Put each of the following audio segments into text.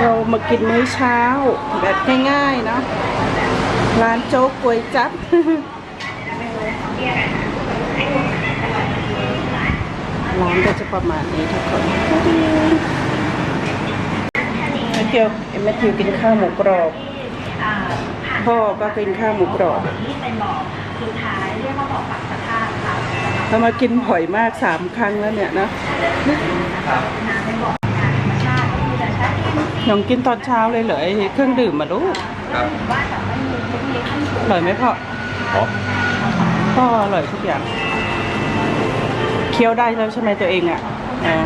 เรามากินมื้อเช้า แบบง่ายๆเนาะร้านโจ๊กกวยจับร้านก็จะประมาณนี้ทุกคนแมทธิวเอ็มแมทธิวกินข้าวหมูกรอบ พ่อก็กินข้าวหมูกรอบเป็นบ่อสุดท้ายเรียกว่าบ่อปรับสาพค่ะเรามากินบ่อยมากสามครั้งแล้วเนี่ยนะ น้องกินตอนเช้าเลยเหรอไอ้เครื่องดื่มมาลูกครับว่าจะไม่มีเทคนิคขั้นสูงอร่อยไหมพ่ออ๋อพ่ออร่อยทุกอย่าง เคี้ยวได้แล้วใช่ไหมตัวเองอะอ่า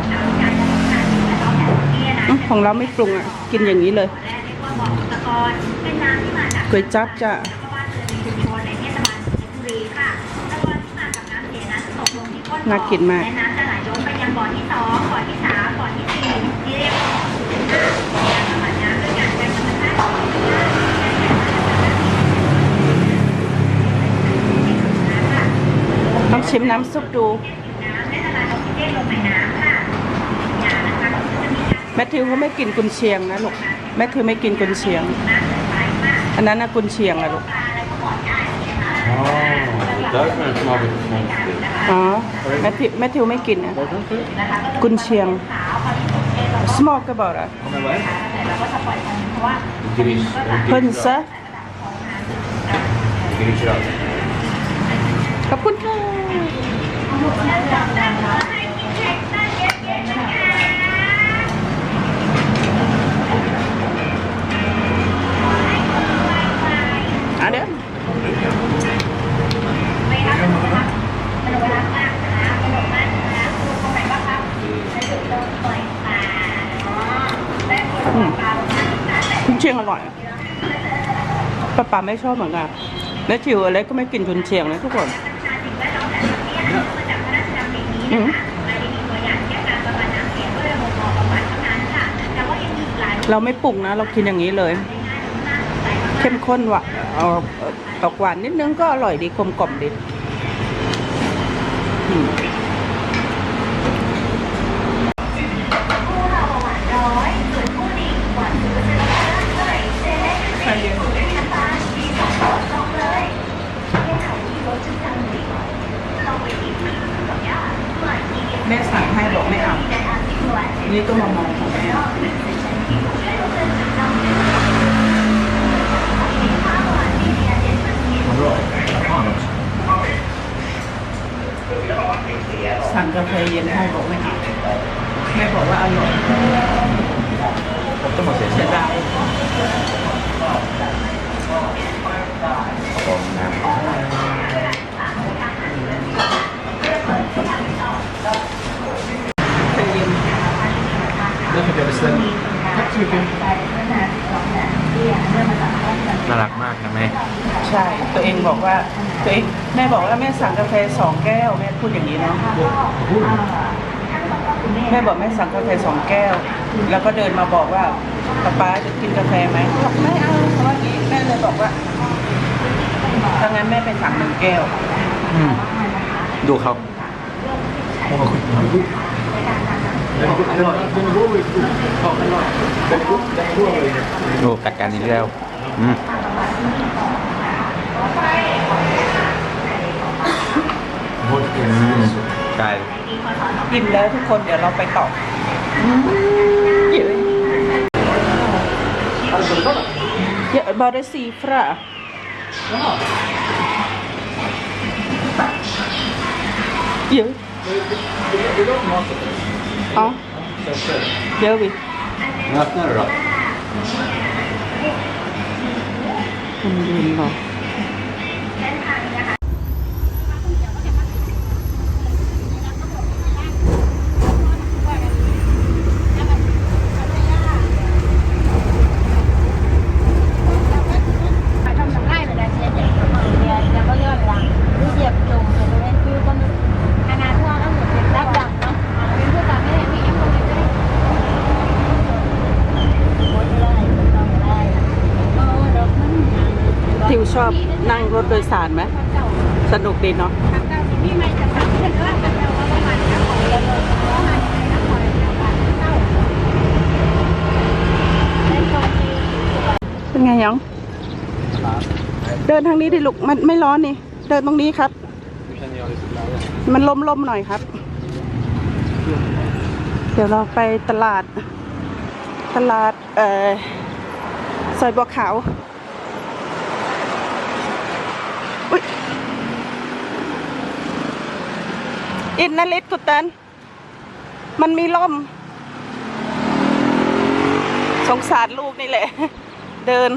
อืมของเราไม่ปรุงอะ กินอย่างนี้เลยแรกเรียกว่าบ่อตะกอนเป็นน้ำที่มาจากก๋วยจั๊บจ้ะเพราะว่าเกิดในชุมชนในเทศบาลเพชรบุรีค่ะตะกอนที่มากับน้ำเสียนั้นตกลงที่ก้นบ่อน่ากินมากและน้ำจะไหลลงไปยังบ่อที่สองบ่อที่สามบ่อที่สี่ที่เรียกว่าบ่อสุดท้ายการบำบัดน้ำด้วยการใช้ธรรมชาติ ต้ องชิมน้ำซุปดูน้ำและละลายออกซิเจนลงในน้ำค่ะยานะคะก็จะมีการแมทธิวเขาไม่กินกุนเชียงนะลูกแมทธิวไม่กินกุนเชียงน้ำเกินไปมากอันนั้นนะกุนเชียงอะลูกปลาอะไรก็หมดได้นะคะอ๋อ därför är det som har blivit konstigt. อ๋อแมทธิวแมทธิวไม่กินนะ Var det inte? นะคะก็จะกุนเชียงขาวพอที่สุดเองเราก็ smakar bara Ja, men vad är det? แต่เราก็จะปล่อยมันเพราะว่า Gris. Hönse. Griskött. ขอบคุณค่ะอะเดี๋ยวอืมกุนเชียงอร่อยอะป้าป๋าไม่ชอบเหมือนกันและจิวอะไรก็ไม่กินกุนเชียงนะทุกคนอืม เราไม่ปรุงนะ เรากินอย่างนี้เลย เข้มข้นว่ะเอาเอาออกหวานนิดนึงก็อร่อยดีกลมกล่อมดีอืมแม่สั่งให้บอกไม่เอา นี่ก็มามองของแม่ Bra. Fan också. สั่งกาแฟเย็นให้บอกไม่เอาแม่บอกว่าอร่อย Ofta man säger เสีย så. ดาย Om, eh, กาแฟเย็น Det fick jag beställa. Tack så mycket. น่ารักมากนะแม่ ใช่ ตัวเองบอกว่า ตัวเองแม่บอกว่าแม่ สั่งกาแฟสองแก้วแม่พูดอย่างนี้นะแม่บอกแม่สั่งกาแฟสองแก้ว แล้วก็เดินมาบอกว่าป๊าป๊าจะกินกาแฟไหมบอกไม่เอาเพราะว่างี้แม่เลยบอกว่าถ้างั้นแม่ไปสั่งหนึ่งแก้วอืมดูเขาโอ้โหดูกัดกันอีกแล้วอืม อืมใช่กินแล้วทุกคนเดี๋ยวเราไปต่อเยอะเยอะบาร์ซีฟราเยอะอ๋อเยอะวิ Öppna det då. คุณยืนรอทิวชอบนั่งรถโดยสารไหมสนุกดีเนาะ เป็นไงหยอง เดิ นทางนี้ดิลูกมันไม่ร้อนนี่ เดินตรงนี้ครับ มันลมๆหน่อยครับ เดี๋ยวเราไปตลาด ตลาดเอ่อซอยบัวขาวอุ๊ยอินนาลิตกุตันมันมีลมสงสารลูกนี่แหละ เดิน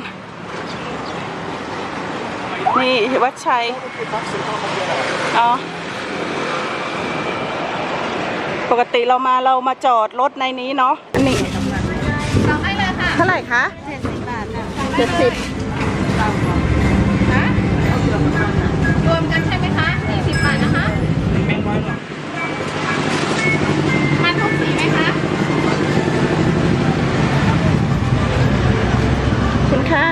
นี่วัดชัยอ๋อปกติเรามาเรามาจอดรถในนี้เนาะนี่สองให้เลยค่ะเท่าไหร่คะเจ็ดสิบบาทค่ะเจ็ดสิบ ฮะรวมกันใช่ไหมคะสี่สิบบาทนะคะทานทุกสีไหมคะ คุณค่า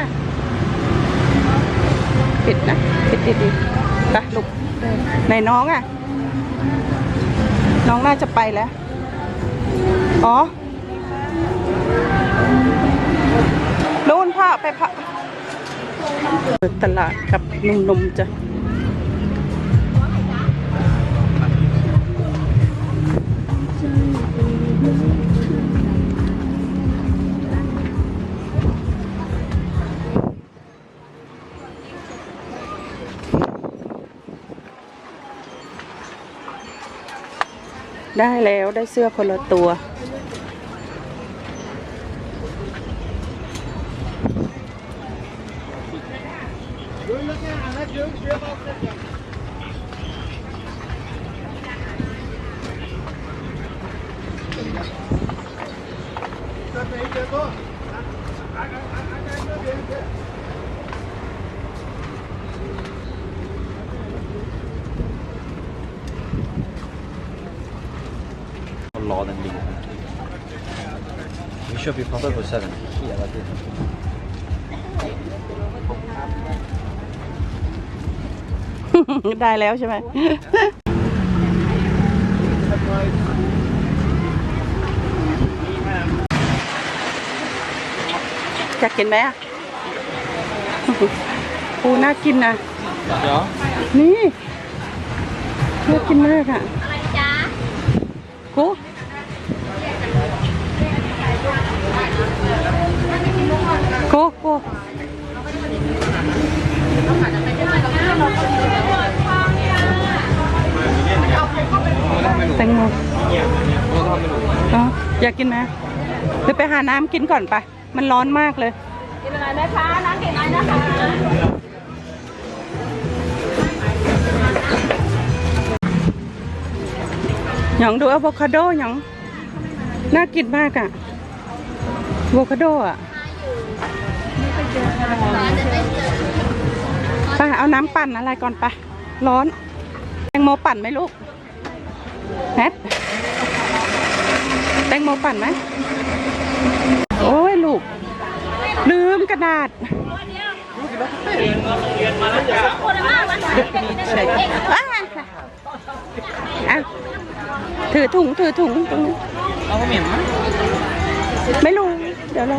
ปิดนะปิดดีๆไปลูกในน้องอะ น้องน่าจะไปแล้ว อ๋อนู่นพ่อไปพะเปิดตลาดกับนุ่มๆจ้ะ ได้แล้วได้เสื้อคนละตัว rå Vi köper ju papper på 7 hela tiden. ได้แล้วใช่ไหม อยากกินไหมอะ ปูน่ากินนะ Ja. นี่ น่ากินมากอะอะไรจ๊ะ กู กูกูแตงโมอ๋ออยากกินไหมหรือไปหาน้ำกินก่อนไป มันร้อนมากเลย กินอะไรไหมคะ น้ำก่งอะไรนะคะหยองดูอะโวคาโดหยอง น่ากินมากอะโวคาโดอะ ไปเอาน้ำปั่นอะไรก่อนไปร้อนแตงโมปั่นไหมลูกแนทแตงโมปั่นไหมโอ้ยลูก ลืมกระดาษอะอะถือถุงถือถุงตรงนี้เอาเหม็นมั้ยไม่รู้ เดี๋ยวเรา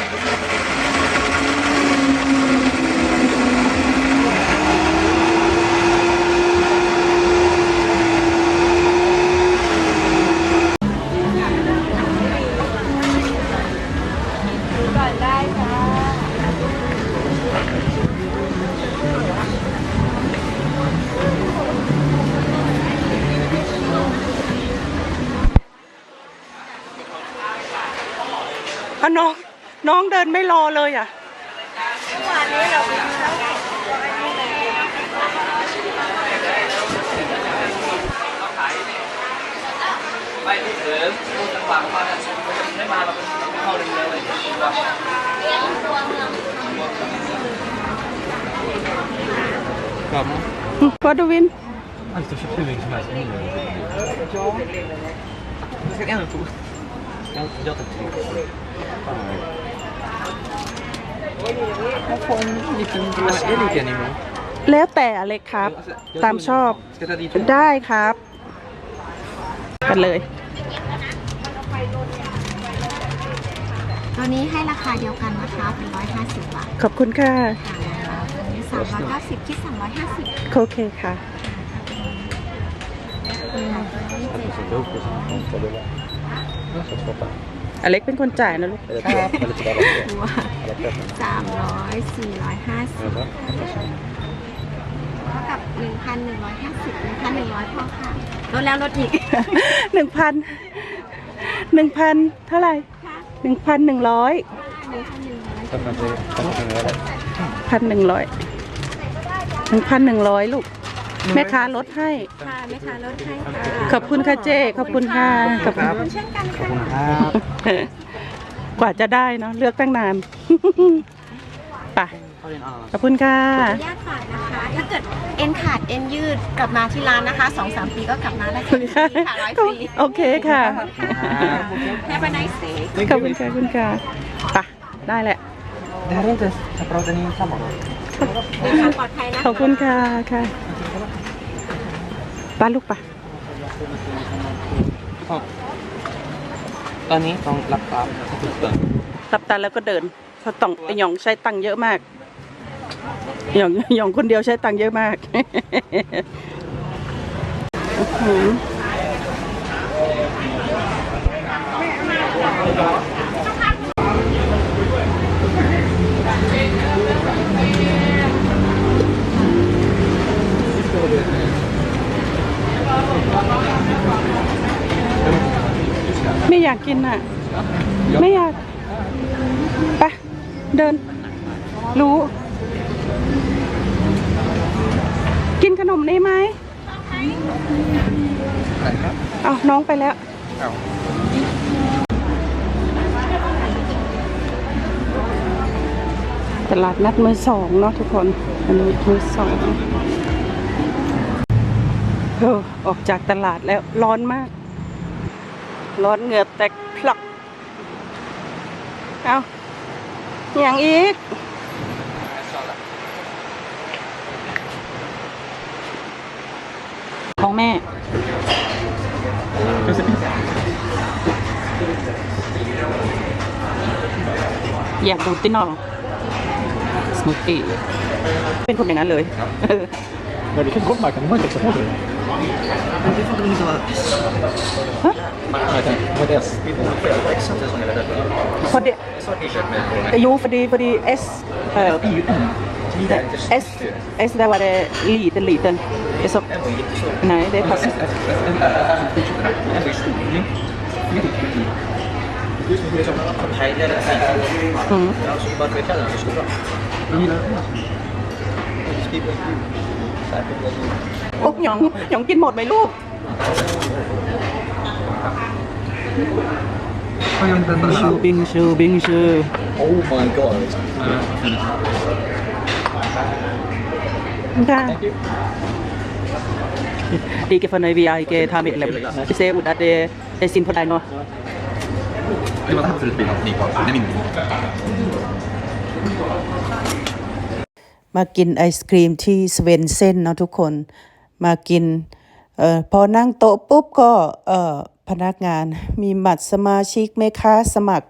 น้องน้องเดินไม่รอเลยอะไม่พูดถึงพูดถึงหลังมาแต่ชุดมัไม่มาเราเป็นเข้าเร็วเลยครัวัดอันนี้ที่วิ่ง แล้วแต่อเล็กครับ ตามชอบ Ska jag ta dit? ได้ครับกันเลย ตัวนี้ให้ราคาเดียวกันนะคะเป็น150บาทขอบคุณค่ะอันนี้390คิด350โอเคค่ะ อเล็กเป็นคนจ่ายนะลูก Eller två. ตัว300 450เท่ากับ1,150 1,100พอค่ะลดแล้วลดอีกหนึ่งพันหนึ่งพันเท่าไหร่ค่ะหนึ่งพันหนึ่งร้อย1,100พันหนึ่งร้อยหนึ่งพันหนึ่งร้อยลูก แม่ค้าลดให้ ค่ะแม่ค้าลดให้ค่ะขอบคุณค่ะเจ้ขอบคุณค่ะขอบคุณขอบคุณ เช่นกันค่ะกว่าจะได้เนาะเลือกตั้งนาน ไปขอบคุณค่ะขออนุญาตฝากนะคะ ถ้าเกิดเอ็นขาดเอ็นยืดกลับมาที่ร้านนะคะ2-3ปีก็กลับมาได้ขอบคุณค่ะค่ะร้อยปีโอเคค่ะ Have a nice day ขอบคุณค่ะขอบคุณค่ะไปได้แหละ Det här är inte apparaten i samma då? เดินทางปลอดภัยนะขอบคุณค่ะค่ะไป้าลูกไปตอนนี้ต้องรับตามทุกเรื่องรับตาแล้วก็เดินเพราะต้องไอหยองใช้ตังค์เยอะมากหยองหยองคนเดียวใช้ตังค์เยอะมาก ไม่อยากกินอะ ไม่อยากไปเดิน รู้ กินขนมนี้ไหมเอาน้องไปแล้วตลาดนัดมือสองเนาะทุกคน อันนี้มือสองเออออกจากตลาดแล้วร้อนมาก ร้อนเหงื่อแตกพลัก เอาอย่างอีกของแม่ อยากดูตินอสมูทตี้เป็นคนอย่างนั้นเลย เออ Men det kan gå marknaden, de har inte extra på det. Men det får väl inte vara S? Hä? Nej, tack. Vad är det? Exakt det som jag vet. พอดี Så t-shirt med อายุพอดีพอดีเอสเอ่อ Vidare. S S där var det liten liten det är så En var jättestor. nej det är pass En var ju stor. Liksom pajligare fint. mm. Ja, så bara med kläderna så stora. Jag gillar det. Skriver jul. Särskilt jul. โอ๊กหยองหยองกินหมดไหมลูก Har jag inte den ชูบิงชูบิงชู Oh my god. ค่ะดีเกฟันในวีไอเกทามิดเลยพิเศษอุดอัดเดเอซินพอดายเนาะ Det var det här för utbildning ni var. Det är min. มากินไอศครีมที่สเวนเซนเนาะทุกคนมากินเอ่อพอนั่งโต๊ะปุ๊บก็เอ่อพนักงานมีบัตรสมาชิกไหมคะสมัคร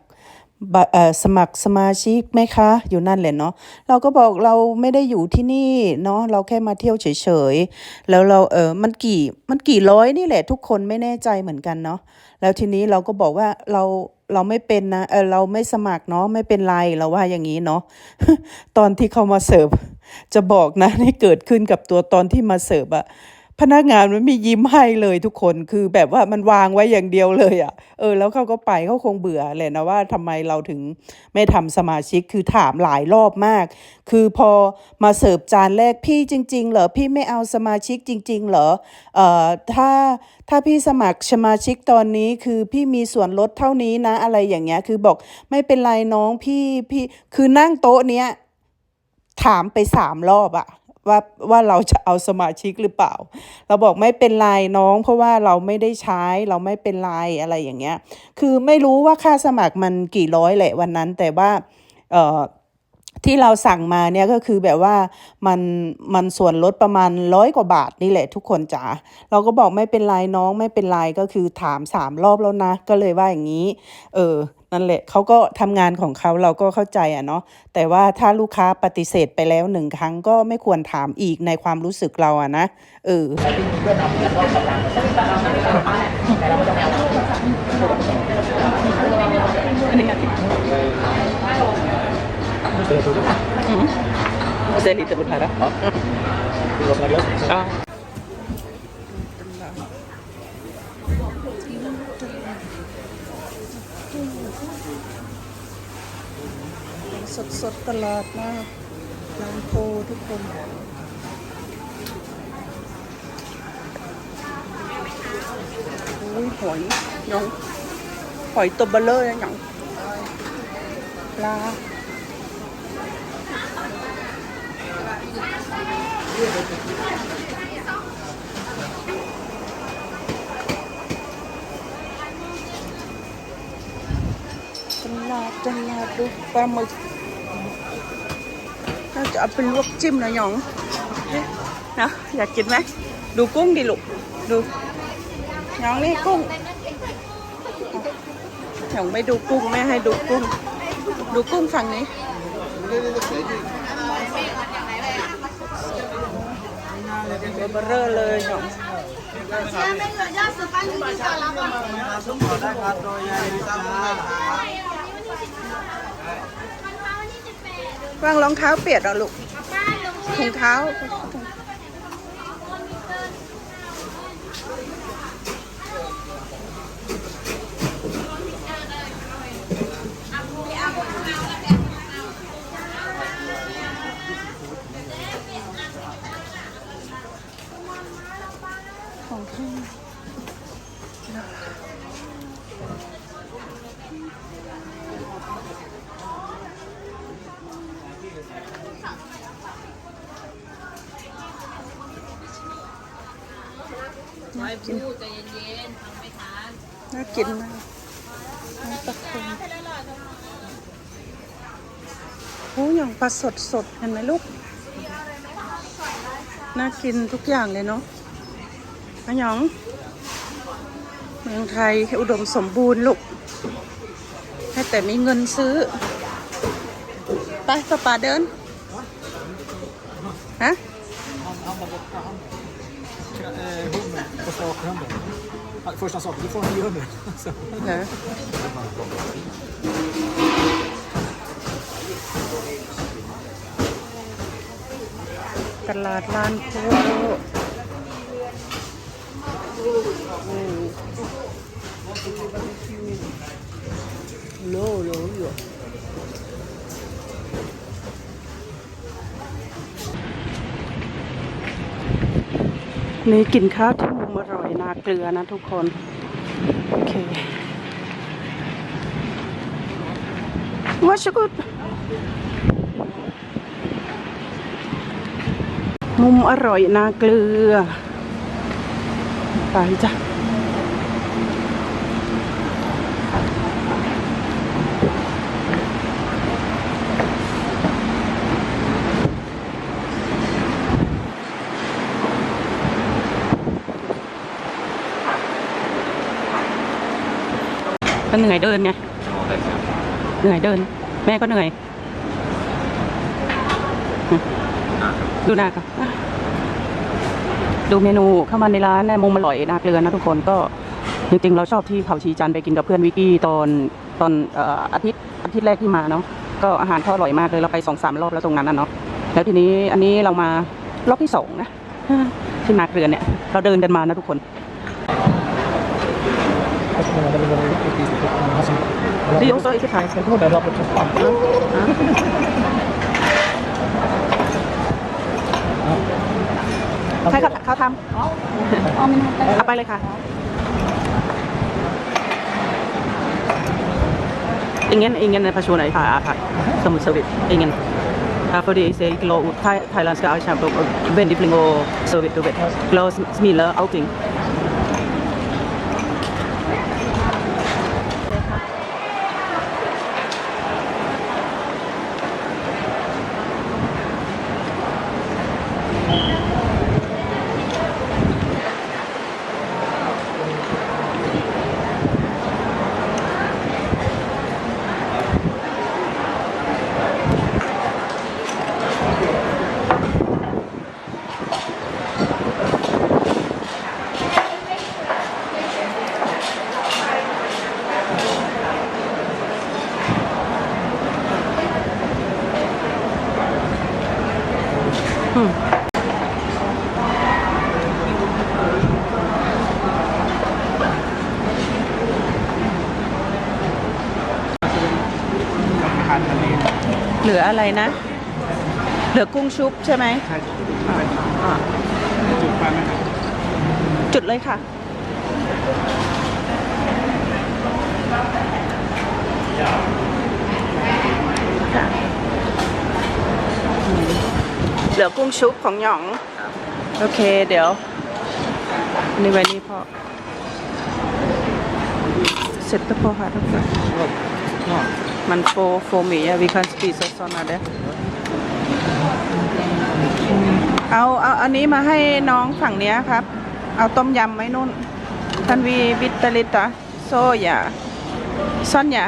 บัตรเอ่อสมัครสมาชิกไหมคะ อยู่นั่นแหละเนาะเราก็บอกเราไม่ได้อยู่ที่นี่เนาะเราแค่มาเที่ยวเฉยๆแล้วเราเออมันกี่มันกี่ร้อยนี่แหละทุกคนไม่แน่ใจเหมือนกันเนาะแล้วทีนี้เราก็บอกว่าเรา เราไม่เป็นนะเออเราไม่สมัครเนาะไม่เป็นไรเราว่าอย่างนี้เนาะตอนที่เขามาเสิร์ฟจะบอกนะนี่เกิดขึ้นกับตัวตอนที่มาเสิร์ฟอะ พนักงานมันม่ยิ้มให้เลยทุกคนคือแบบว่ามันวางไว้อย่างเดียวเลยอะเออ แล้วเขาก็ไปเขาคงเบื่อแหละนะว่าทำไมเราถึงไม่ทำสมาชิกคือถามหลายรอบมาก คือพอมาเสิร์ฟจานแรกพี่จริง ๆ เหรอพี่ไม่เอาสมาชิกจริง ๆ เหรอเอ่อถ้าถ้าพี่สมัครสมาชิกตอนนี้คือพี่มีส่วนลดเท่านี้นะอะไรอย่างเงี้ยคือบอกไม่เป็นไรน้องพี่พี่คือนั่งโต๊ะเนี้ยถามไปสามรอบอะ ว่าว่าเราจะเอาสมาชิกหรือเปล่า เราบอกไม่เป็นไรน้อง เพราะว่าเราไม่ได้ใช้เราไม่เป็นไรอะไรอย่างเงี้ย คือไม่รู้ว่าค่าสมัครมันกี่ร้อยแหละวันนั้น แต่ว่าเอ่อที่เราสั่งมาเนี่ยก็คือแบบว่ามันมันส่วนลดประมาณร้อยกว่าบาทนี่แหละทุกคนจ๋าเราก็บอกไม่เป็นไรน้องไม่เป็นไรก็คือถามสามรอบแล้วนะ ก็เลยว่าอย่างนี้ เออ นั่นแหละเขาก็ทำงานของเขาเราก็เข้าใจอะเนาะแต่ว่าถ้าลูกค้าปฏิเสธไปแล้วหนึ่งครั้งก็ไม่ควรถามอีกในความรู้สึกเราอะนะเออ Saya lite på här. Ja. Vill du ha såna glas? Ja. สดสดๆตลาดนะลำโพทุกคนโอ้ยหอยหยองหอยตัวเบลเลอร์เลยหยองปลาตลาดตลาดดูปลาหมึกน่า จะเอาไปลวกจิ้มนะยองเอ๊ะนะอยากกินไหมดูกุ้งดิลูกดูยองนี่กุ้งยองไม่ดูกุ้งแม่ให้ดูกุ้ง ดูกุ้งฝั่งนี้ตัวเบอร์เรอเลยหยอง วางรองเท้าเปียกเหรอลูกถุงเท้า ของแห้งน่ากินน่ากินมากน้ำตะคงโอ้อย่าง ปลาสดสดๆเห็นไหมลูก น่ากินทุกอย่างเลยเนาะอะหยอง เมืองไทยอุดมสมบูรณ์ลูกให้แต่มีเงินซื้อ ไปป้าป่าเดิน ฮะ Eh, hummer på sak 100. Ja, Första saken, du får 900. Så. ตลาดลานโพโลโลอยู่นี่กินข้าวที่มุมอร่อยนาเกลือนะทุกคน โอเค Varsågod มุมอร่อยนาเกลือ ไปจ้ะก็เหนื่อยเดินไง เหนื่อยเดิน แม่ก็เหนื่อย ดูหน้าครับ ดูเมนูเข้ามาในร้านนะมุมอร่อยนาเกลือนะทุกคนก็จริงๆเราชอบที่เขาชีจันทร์ไปกินกับเพื่อนวิกกี้ตอนตอนเอ่ออาทิตย์อาทิตย์แรกที่มาเนาะก็อาหารเขาอร่อยมากเลยเราไปสองสามรอบแล้วตรงนั้นนะเนาะแล้วทีนี้อันนี้เรามารอบที่สองนะที่นาเกลือเนี่ยเราเดินกันมานะทุกคน Det är också i Thai. Jag tror det är rapport som fan. ใครเขาเขาทำเอาไปเลยค่ะ Ingen, ingen person är här, här. Som service. Ingen. Ja, fordi jeg ser ikke lov ud. Thai, thailandske aktier og vendig pling og så vidt du ved. Lov smiler alting. ออะไรนะ เหลือกุ้งชุบใช่ไหมอ่าจุดเลยค่ะค่ะอืมเหลือกุ้งชุบของหยอง โอเคเดี๋ยว นี่ไว้นี่พอเสร็จแล้วพอค่ะทุกคน มันโฟโฟมีอะ we can speak so so นะเด้เอาเอาอันนี้มาให้น้องฝั่งเนี้ยครับ เอาต้มยำไหมนุ่นทันวีบิตเตลิตะโซอย่าซ่อนอย่า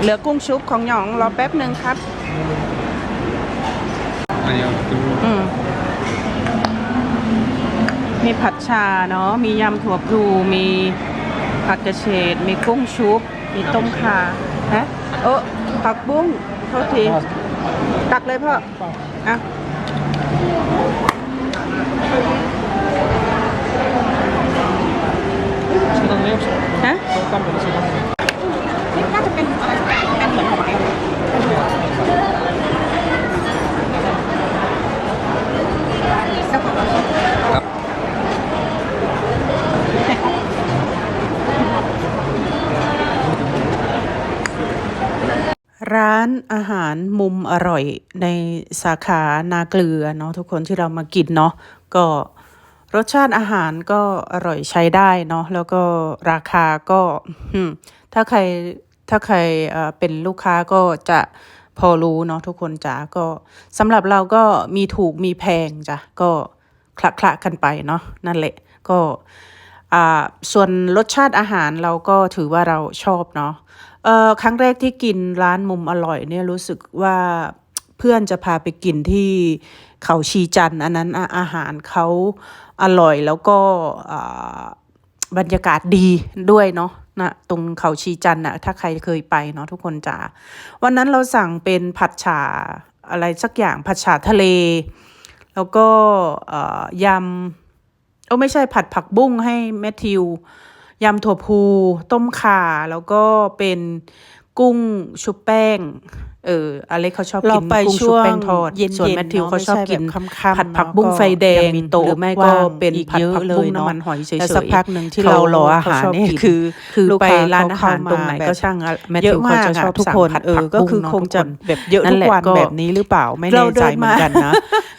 เหลือกุ้งชุบของหยองรอแป๊บหนึ่งครับ Nej, jag tror... อืมมีผัดชาเนาะมียำถั่วพลูมีผัดกระเฉดมีกุ้งชุบ มีต้มข่าฮะโอ้ผักบุ้งโทษที ตักเลยพ่ออะ Ska den med också? ฮะ Satan eller så den น่าจะเป็นอะไรสักอย่างเป็นเหมือนหอยแล้วก็ ร้านอาหารมุมอร่อยในสาขานาเกลือเนาะทุกคนที่เรามากินเนาะก็รสชาติอาหารก็อร่อยใช้ได้เนาะแล้วก็ราคาก็ถ้าใครถ้าใครเป็นลูกค้าก็จะพอรู้เนาะทุกคนจ๋าก็สำหรับเราก็มีถูกมีแพงจ้ะก็คละคละกันไปเนาะนั่นแหละก็อ่าส่วนรสชาติอาหารเราก็ถือว่าเราชอบเนาะ เอ่อครั้งแรกที่กินร้านมุมอร่อยเนี่ยรู้สึกว่าเพื่อนจะพาไปกินที่เขาชีจันอันนั้นอาหารเขาอร่อยแล้วก็บรรยากาศดีด้วยเนาะนะตรงเขาชีจันนะถ้าใครเคยไปเนาะทุกคนจ๋าวันนั้นเราสั่งเป็นผัดฉ่าอะไรสักอย่างผัดฉ่าทะเล แล้วก็ยำโอ้ไม่ใช่ผัดผักบุ้งให้แมทธิว ยำถั่วพู ต้มข่า แล้วก็เป็นกุ้งชุบแป้ง เอออเล็กเขาชอบกินเราไปกุ้งช่ชุบวงแป้งทอดเย็นๆส่วนแมทธิวเนอะเขาชอบไม่ใช่กินแบบค่ำๆผัดผักเนอะบุ้งก็ไฟแดงยังมีโต๊ะหรือไม่ก็ว่างเป็นอีกผัดเยอะผักเลยบุ้งเนอะน้ำมันหอยเฉยๆแต่สักพักหนึ่งที่ขเรารออาหารขชบเนี่ยกิคือคือลูกไปค้าร้านเขาอาหารเข้ามาตรงไหนแบบก็ช่างอะแมทเยธิอะวมาเขากจะอะชอบทุกสั่งคนผัดเอผัอกก็บุ้งคือเนาะคงจะทุกนแบบเยอะนั่ทุนกแหละวันก็แบบนี้หรือเปล่าไม่แน่เราเดิใจนเหมืมาอนกันนะ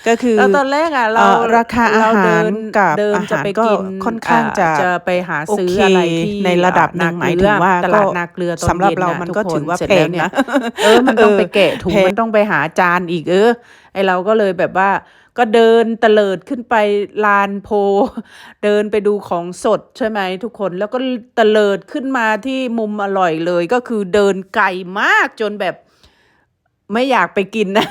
ก็คือแล้วตอนแรกอะเราเอ่อราคาอาหารเดินกับเดินอาหารจะไปก็กินค่อนข้างจะจะไปหาซื้อโอเคอะไรที่ในระดับหนึ่งอ่หมายถึงว่าตลาดก็นาเกลือตอนสำหรับย็นเราน่ะมันทุก็คถือว่าเสร็จแพงล้วเนี่ยนะเออมันต้องไปแกะถุงแพงมันต้องไปหาจานอีกเออ ไอเราก็เลยแบบว่า ก็เดินเตลิดขึ้นไปลานโพ เดินไปดูของสดใช่ไหมทุกคนแล้วก็เตลิดขึ้นมาที่มุมอร่อยเลย ก็คือเดินไกลมากจนแบบ ไม่อยากไปกินนะ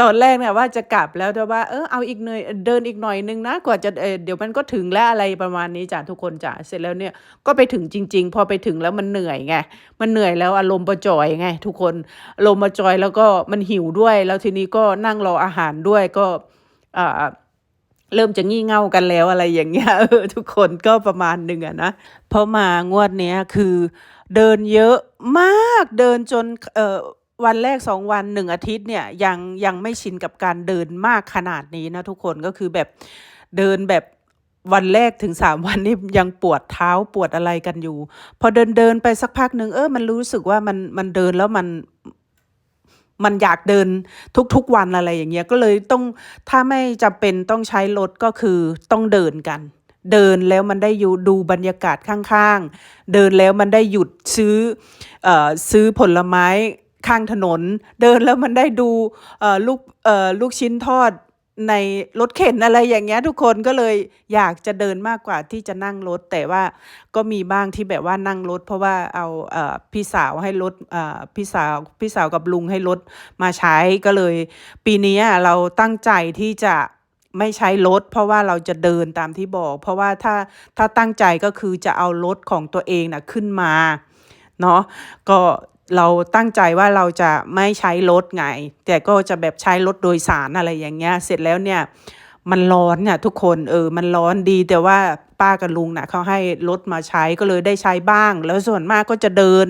ตอนแรกเนี่ยว่าจะกลับแล้วแต่ว่าเออเอาอีกหน่อยเดินอีกหน่อยนึงนะกว่าจะเเดี๋ยวมันก็ถึงแล้วอะไรประมาณนี้จ้ะทุกคนจ้ะเสร็จแล้วเนี่ยก็ไปถึงจริง ๆ พอไปถึงแล้วมันเหนื่อยไงมันเหนื่อยแล้วอารมณ์ประจอยไงทุกคนอารมณ์ประจอยแล้วก็มันหิวด้วย แล้วทีนี้ก็นั่งรออาหารด้วยก็อ่าเริ่มจะงี่เง่ากันแล้วอะไรอย่างเงี้ยเออทุกคนก็ประมาณหนึ่งอะนะเพราะมางวดเนี้ยคือเดินเยอะมากเดินจนเออ วันแรกสองวันหนึ่งอาทิตย์เนี่ยยังยังไม่ชินกับการเดินมากขนาดนี้นะทุกคนก็คือแบบเดินแบบวันแรกถึงสามวันนี่ยังปวดเท้าปวดอะไรกันอยู่ พอเดินเดินไปสักพักหนึ่งเออมันรู้สึกว่ามันมันเดินแล้วมันมันอยากเดินทุกๆวันอะไรอย่างเงี้ยก็เลยต้องถ้าไม่จำเป็นต้องใช้รถก็คือต้องเดินกัน เดินแล้วมันได้อยู่ดูบรรยากาศข้างๆ เดินแล้วมันได้หยุดซื้อออซื้อผลไม้ ข้างถนน เดินแล้วมันได้ดูลูกลูกชิ้นทอดในรถเข็นอะไรอย่างเงี้ยทุกคนก็เลยอยากจะเดินมากกว่าที่จะนั่งรถ แต่ว่าก็มีบ้างที่แบบว่านั่งรถ เพราะว่าเอาเออพี่สาวให้รถพี่สาวพี่สาวกับลุงให้รถมาใช้ก็เลย ปีนี้เราตั้งใจที่จะไม่ใช้รถ เพราะว่าเราจะเดินตามที่บอก เพราะว่าถ้าถ้าตั้งใจก็คือจะเอารถของตัวเองนะขึ้นมาเนาะก็ เราตั้งใจว่าเราจะไม่ใช้รถไง แต่ก็จะแบบใช้รถโดยสารอะไรอย่างเงี้ย เสร็จแล้วเนี่ยมันร้อนเนี่ยทุกคนเออมันร้อนดีแต่ว่าป้ากับลุงน่ะเขาให้รถมาใช้ก็เลยได้ใช้บ้าง แล้วส่วนมากก็จะเดิน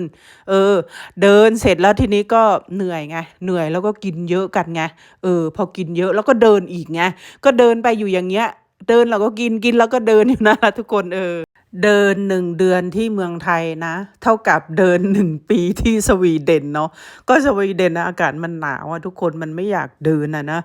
เออ เดินเสร็จแล้วทีนี้ก็เหนื่อยไงเหนื่อยแล้วก็กินเยอะกันไงเออ พอกินเยอะแล้วก็เดินอีกไงก็เดินไปอยู่อย่างเงี้ย เดินเราก็กินกินแล้วก็เดินอยู่นะทุกคนเออ เดินหนึ่งเดือนที่เมืองไทยนะ เท่ากับเดินหนึ่งปีที่สวีเดนเนาะก็สวีเดนนะอากาศมันหนาวอะทุกคนมันไม่อยากเดินอะนะ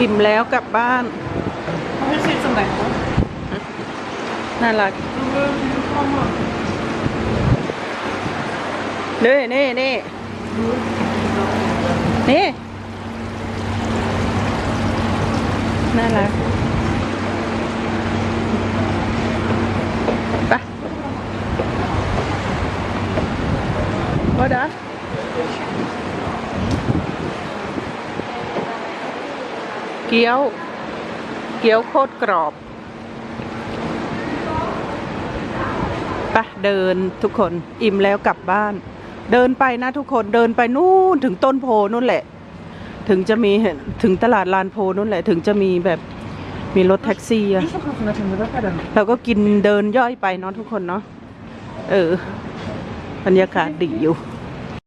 อิ่มแล้วกลับบ้าน น่ารักนี่นี่นี่นี่ น่ารักไปว่าดะเกี๊ยว เกี๊ยวโคตรกรอบะเดินทุกคนอิ่มแล้วกลับบ้าน เดินไปนะทุกคนเดินไปนู่นถึงต้นโพนู่นแหละ ถึงจะมีเห็นถึงตลาดลานโพนู่นแหละ ถึงจะมีแบบมีรถแท็กซี่อะเราก็กินเดินย่อยไปเนาะทุกคนเนาะเออบรรยากาศดีอยู่